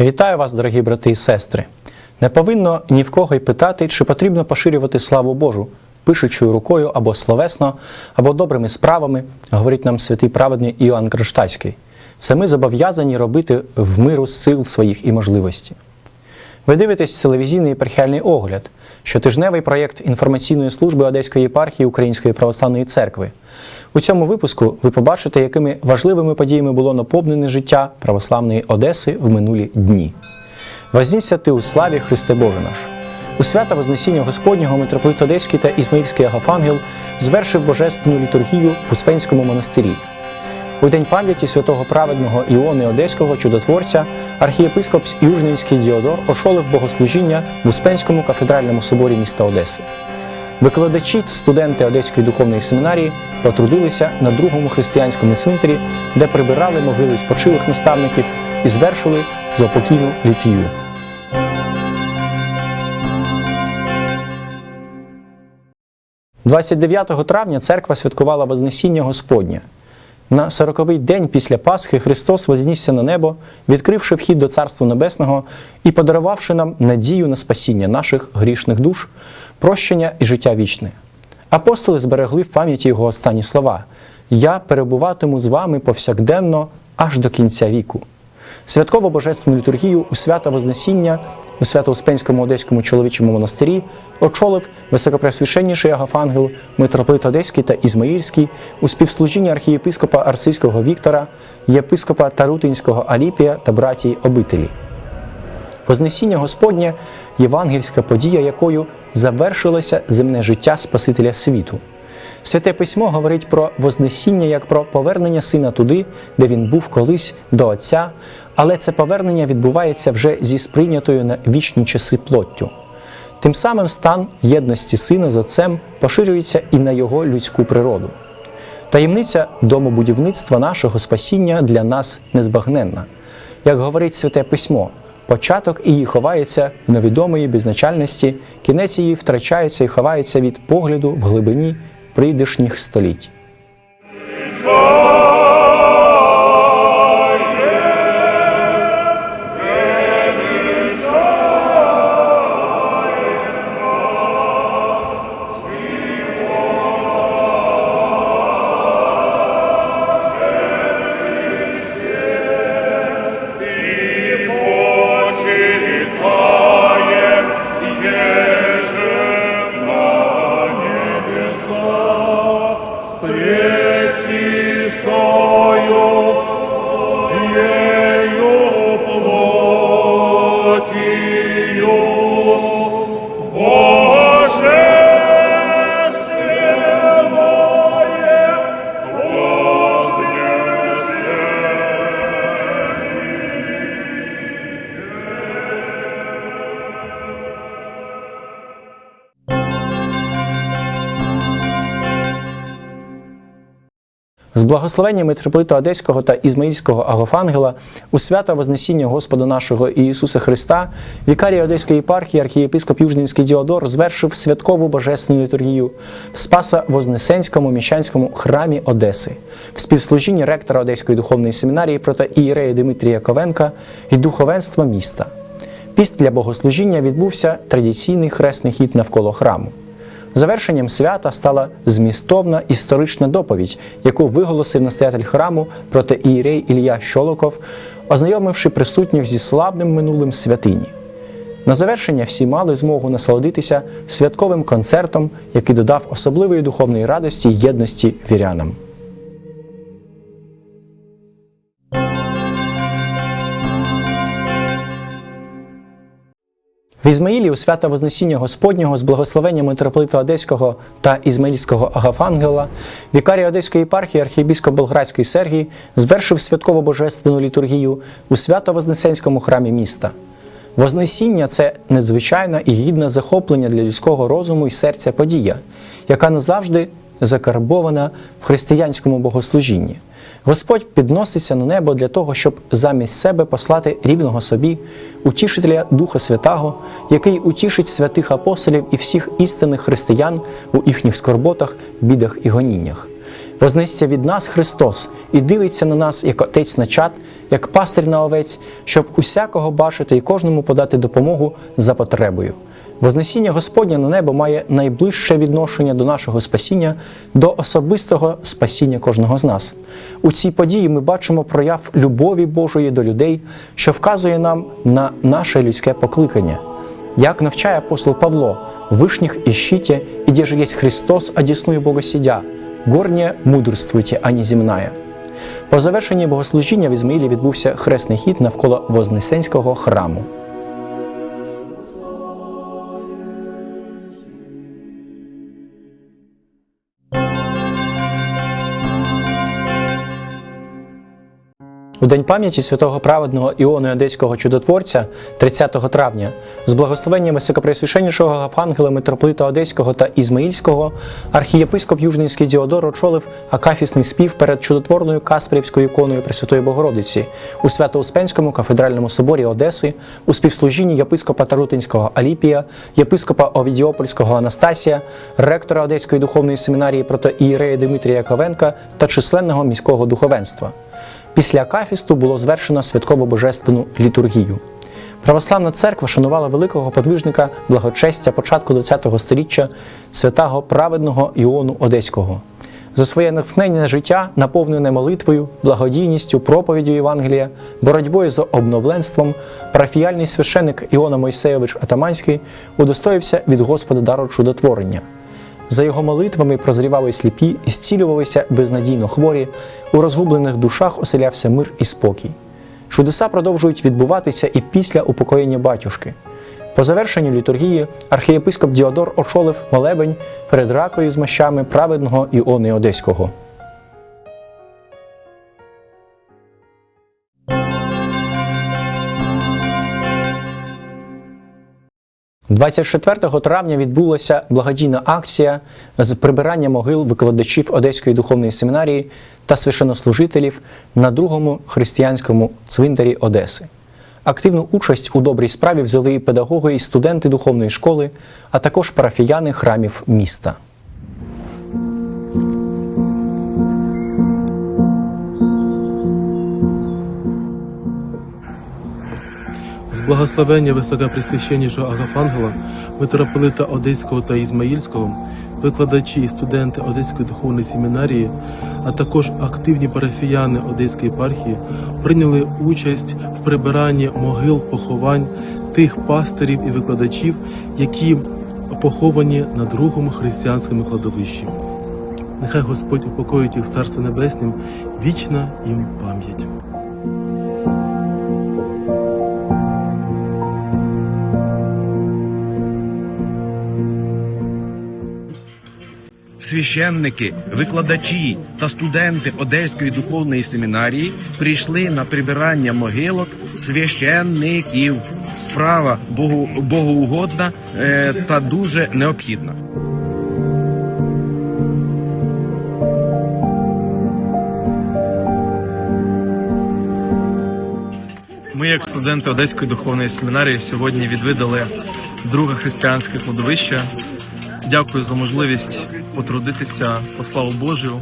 Вітаю вас, дорогі брати і сестри. Не повинно ні в кого й питати, чи потрібно поширювати славу Божу, пишучою рукою або словесно, або добрими справами, говорить нам святий праведний Іоанн Кронштадтський. Це ми зобов'язані робити в миру сил своїх і можливості. Ви дивитесь телевізійний епархіальний огляд, щотижневий проєкт інформаційної служби Одеської єпархії Української православної церкви. У цьому випуску ви побачите, якими важливими подіями було наповнене життя православної Одеси в минулі дні. Вознісся ти у славі Христе Боже наш. У свята Вознесіння Господнього митрополит Одеський та Ізмаїльський Агафангел звершив божественну літургію в Успенському монастирі. У день пам'яті святого праведного Іони Одеського чудотворця архієпископ Южненський Діодор очолив богослужіння в Успенському кафедральному соборі міста Одеси. Викладачі, студенти Одеської духовної семінарії потрудилися на другому християнському цвинтарі, де прибирали могили спочилих наставників і звершили заупокійну літію. – 29 травня церква святкувала Вознесіння Господнє. На сороковий день після Пасхи Христос вознісся на небо, відкривши вхід до Царства Небесного і подарувавши нам надію на спасіння наших грішних душ, прощення і життя вічне. Апостоли зберегли в пам'яті його останні слова: Я перебуватиму з вами повсякденно аж до кінця віку. Святково божественну літургію у свято Вознесіння у Свято-Успенському Одеському чоловічому монастирі очолив високопресвященніший Агафангел, митрополит Одеський та Ізмаїльський у співслужінні архієпископа Арцизького Віктора, єпископа Тарутинського Аліпія та братії обителі. Вознесіння Господнє євангельська подія, якою завершилося земне життя Спасителя світу. Святе письмо говорить про Вознесіння як про повернення сина туди, де він був колись до Отця, але це повернення відбувається вже зі сприйнятою на вічні часи плоттю. Тим самим стан єдності сина з Отцем поширюється і на його людську природу. Таємниця домобудівництва нашого спасіння для нас незбагненна. Як говорить Святе Письмо, початок її ховається в невідомої безначальності, кінець її втрачається і ховається від погляду в глибині прийдешніх століть. Yeah. З благословення митрополита Одеського та Ізмаїльського Агафангела у свято Вознесіння Господа нашого Ісуса Христа вікарій Одеської єпархії архієпископ Южненський Діодор звершив святкову божественну літургію в Спаса Вознесенському міщанському храмі Одеси в співслужінні ректора Одеської духовної семінарії проти ієрея Дмитрія Ковенка і духовенства міста. Після богослужіння відбувся традиційний хресний хід навколо храму. Завершенням свята стала змістовна історична доповідь, яку виголосив настоятель храму проти ієрей Ілля Щолоков, ознайомивши присутніх зі славним минулим святині. На завершення всі мали змогу насолодитися святковим концертом, який додав особливої духовної радості єдності вірянам. В Ізмаїлі у свято Вознесіння Господнього з благословення митрополита Одеського та Ізмаїльського Агафангела вікарій Одеської єпархії архієпископ Болградський Сергій звершив святково божественну літургію у свято Вознесенському храмі міста. Вознесіння це незвичайна і гідне захоплення для людського розуму і серця подія, яка назавжди закарбована в християнському богослужінні. Господь підноситься на небо для того, щоб замість себе послати рівного собі, утішителя Духа Святого, який утішить святих апостолів і всіх істинних християн у їхніх скорботах, бідах і гоніннях. Вознесся від нас Христос і дивиться на нас як отець на чад, як пастир на овець, щоб усякого бачити і кожному подати допомогу за потребою. Вознесіння Господня на небо має найближче відношення до нашого спасіння, до особистого спасіння кожного з нас. У цій події ми бачимо прояв любові Божої до людей, що вказує нам на наше людське покликання. Як навчає апостол Павло, вышних ищите, и где же есть Христос, одесную Бога сидя, горнє мудрствуйте, а не земная. По завершенні богослужіння в Ізмаїлі відбувся хресний хід навколо Вознесенського храму. У день пам'яті святого праведного Іону Одеського чудотворця 30 травня з благословенням високопресвященнішого Гафангела митрополита Одеського та Ізмаїльського архієпископ Южненський Діодор очолив акафісний спів перед чудотворною Каспрівською іконою Пресвятої Богородиці у Свято-Успенському кафедральному соборі Одеси у співслужінні єпископа Тарутинського Аліпія, єпископа Овідіопольського Анастасія, ректора Одеської духовної семінарії протоієрея Дмитрія Ковенка та численного міського духовенства. Після акафісту було звершено святково-божественну літургію. Православна церква шанувала великого подвижника благочестя початку ХХ століття святого праведного Іону Одеського. За своє натхненне життя, наповнене молитвою, благодійністю, проповіддю Євангелія, боротьбою з обновленством, парафіяльний священик Іона Мойсеєвич Атаманський удостоївся від Господа дару чудотворення. За його молитвами прозрівали сліпі і зцілювалися безнадійно хворі, у розгублених душах оселявся мир і спокій. Чудеса продовжують відбуватися і після упокоєння батюшки. По завершенню літургії архієпископ Діодор очолив молебень перед ракою з мощами праведного Іони Одеського. 24 травня відбулася благодійна акція з прибирання могил викладачів Одеської духовної семінарії та священнослужителів на другому християнському цвинтарі Одеси. Активну участь у добрій справі взяли і педагоги і студенти духовної школи, а також парафіяни храмів міста. Благословення високопресвященнішого Агафангела, митрополита Одеського та Ізмаїльського, викладачі і студенти Одеської духовної семінарії, а також активні парафіяни Одеської єпархії прийняли участь в прибиранні могил поховань тих пастирів і викладачів, які поховані на другому християнському кладовищі. Нехай Господь упокоїть їх в Царстві Небеснім, вічна їм пам'ять. Священники, викладачі та студенти Одеської духовної семінарії прийшли на прибирання могилок священників. Справа богу, богоугодна е, та дуже необхідна. Ми, як студенти Одеської духовної семінарії, сьогодні відвідали друге християнське кладовище. Дякую за можливість потрудитися по славу Божою.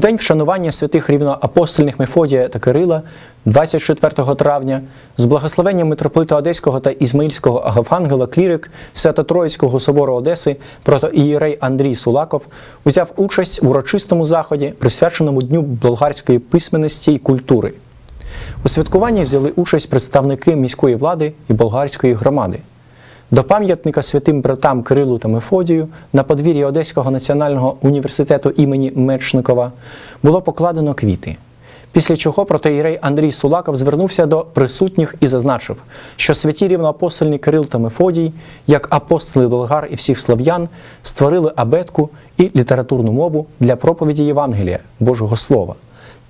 День вшанування святих рівноапостольних Мефодія та Кирила, 24 травня, з благословенням митрополита Одеського та Ізмаїльського Агафангела клірик Свято-Троїцького собору Одеси протоієрей Андрій Сулаков узяв участь в урочистому заході, присвяченому Дню болгарської письменності і культури. У святкуванні взяли участь представники міської влади і болгарської громади. До пам'ятника святим братам Кирилу та Мефодію на подвір'ї Одеського національного університету імені Мечникова було покладено квіти. Після чого протоїрей Андрій Сулаков звернувся до присутніх і зазначив, що святі рівноапостольні Кирил та Мефодій, як апостоли болгар і всіх слав'ян, створили абетку і літературну мову для проповіді Євангелія Божого Слова.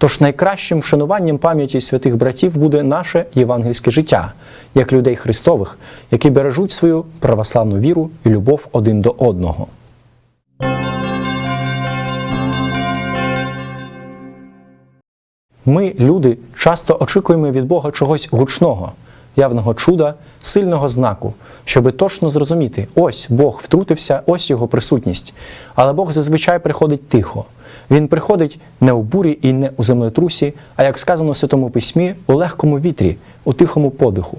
Тож найкращим вшануванням пам'яті святих братів буде наше євангельське життя, як людей Христових, які бережуть свою православну віру і любов один до одного. Ми, люди, часто очікуємо від Бога чогось гучного, явного чуда, сильного знаку, щоби точно зрозуміти, ось Бог втрутився, ось його присутність. Але Бог зазвичай приходить тихо. Він приходить не у бурі і не у землетрусі, а як сказано в Святому Письмі, у легкому вітрі, у тихому подиху.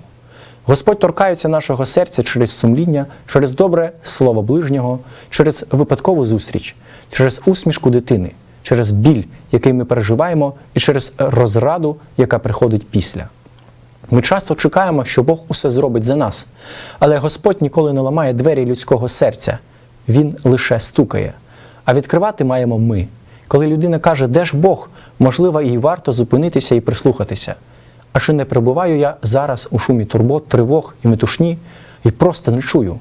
Господь торкається нашого серця через сумління, через добре слово ближнього, через випадкову зустріч, через усмішку дитини, через біль, який ми переживаємо, і через розраду, яка приходить після. Ми часто чекаємо, що Бог усе зробить за нас, але Господь ніколи не ламає двері людського серця, Він лише стукає. А відкривати маємо ми. Коли людина каже, де ж Бог, можливо, їй варто зупинитися і прислухатися. А чи не перебуваю я зараз у шумі турбот, тривог і метушні і просто не чую?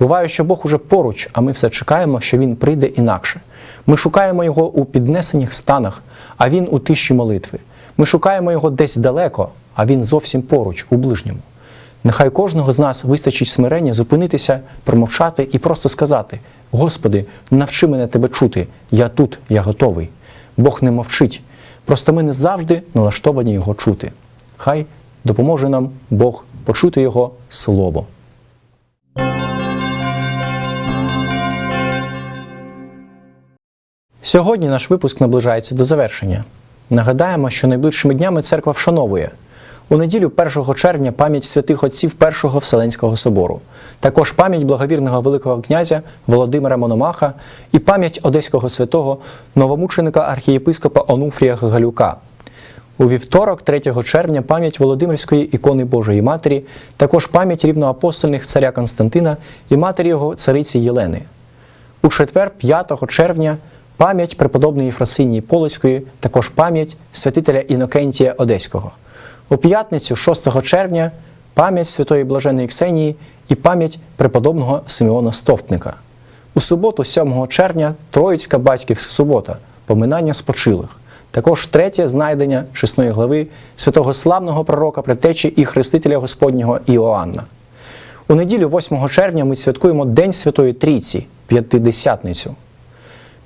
Буває, що Бог уже поруч, а ми все чекаємо, що Він прийде інакше. Ми шукаємо його у піднесених станах, а Він у тиші молитви. Ми шукаємо його десь далеко, а Він зовсім поруч, у ближньому. Нехай кожного з нас вистачить смирення зупинитися, промовчати і просто сказати: Господи, навчи мене тебе чути, я тут, я готовий. Бог не мовчить. Просто ми не завжди налаштовані його чути. Хай допоможе нам Бог почути Його слово. Сьогодні наш випуск наближається до завершення. Нагадаємо, що найближчими днями церква вшановує у неділю 1 червня пам'ять святих отців Першого Вселенського собору, також пам'ять благовірного Великого князя Володимира Мономаха і пам'ять одеського святого новомученика архієпископа Онуфрія Галюка. У вівторок, 3 червня, пам'ять Володимирської ікони Божої Матері, також пам'ять рівноапостольних царя Константина і матері його цариці Єлени. У четвер, 5 червня, пам'ять преподобної Єфросинії Полоцької, також пам'ять святителя Інокентія Одеського. У п'ятницю, 6 червня, пам'ять святої Блаженої Ксенії і пам'ять преподобного Симеона Стовпника. У суботу, 7 червня, Троїцька батьківська субота, поминання спочилих. Також третє знайдення чесної глави святого славного пророка предтечі і хрестителя Господнього Іоанна. У неділю 8 червня ми святкуємо День Святої Трійці, П'ятидесятницю.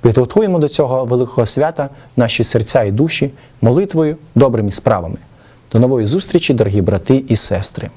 Підготуємо до цього великого свята наші серця і душі молитвою, добрими справами. До нової зустрічі, дорогі брати і сестри!